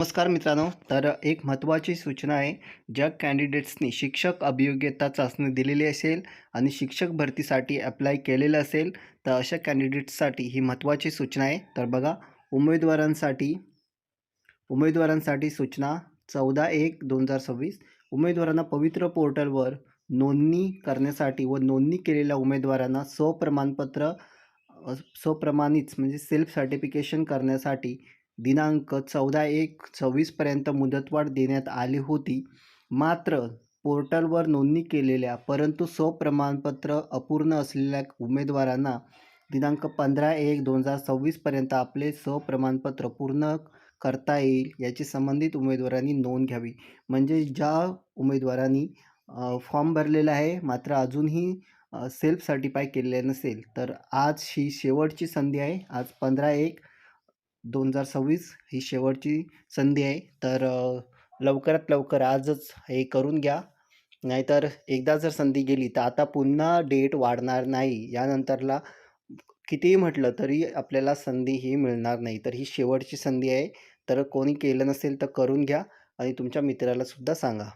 नमस्कार मित्रांनो तर एक महत्त्वाची सूचना आहे ज्या कॅन्डिडेट्सनी शिक्षक अभियोग्यता चाचणी दिलेली असेल आणि शिक्षक भरतीसाठी अप्लाय केलेलं असेल तर अशा कॅन्डिडेट्ससाठी ही महत्त्वाची सूचना आहे. तर बघा उमेदवारांसाठी उमेदवारांसाठी सूचना चौदा एक दोन हजार सव्वीस. उमेदवारांना पवित्र पोर्टलवर नोंदणी करण्यासाठी व नोंदणी केलेल्या उमेदवारांना स्वप्रमाणपत्र स्वप्रमाणित म्हणजे सेल्फ सर्टिफिकेशन करण्यासाठी दिनांक चौदा एक सव्वीसपर्यंत मुदतवाढ देण्यात आली होती. मात्र पोर्टलवर नोंदणी केलेल्या परंतु स्वप्रमाणपत्र अपूर्ण असलेल्या उमेदवारांना दिनांक पंधरा एक दोन हजार सव्वीसपर्यंत आपले स्वप्रमाणपत्र पूर्ण करता येईल याची संबंधित उमेदवारांनी नोंद घ्यावी. म्हणजे ज्या उमेदवारांनी फॉर्म भरलेला आहे मात्र अजूनही सेल्फ सर्टिफाय केलेले नसेल तर आज ही शेवटची संधी आहे. आज पंधरा एक दोन हजार सव्वीस ही शेवटची संधी आहे. तर लवकरात लवकर आजच हे करून घ्या. नाहीतर एकदा जर संधी गेली तर आता पुन्हा डेट वाढणार नाही. यानंतरला कितीही म्हटलं तरी आपल्याला संधी ही मिळणार नाही. तर ही शेवटची संधी आहे. तर कोणी केलं नसेल तर करून घ्या आणि तुमच्या मित्रालासुद्धा सांगा.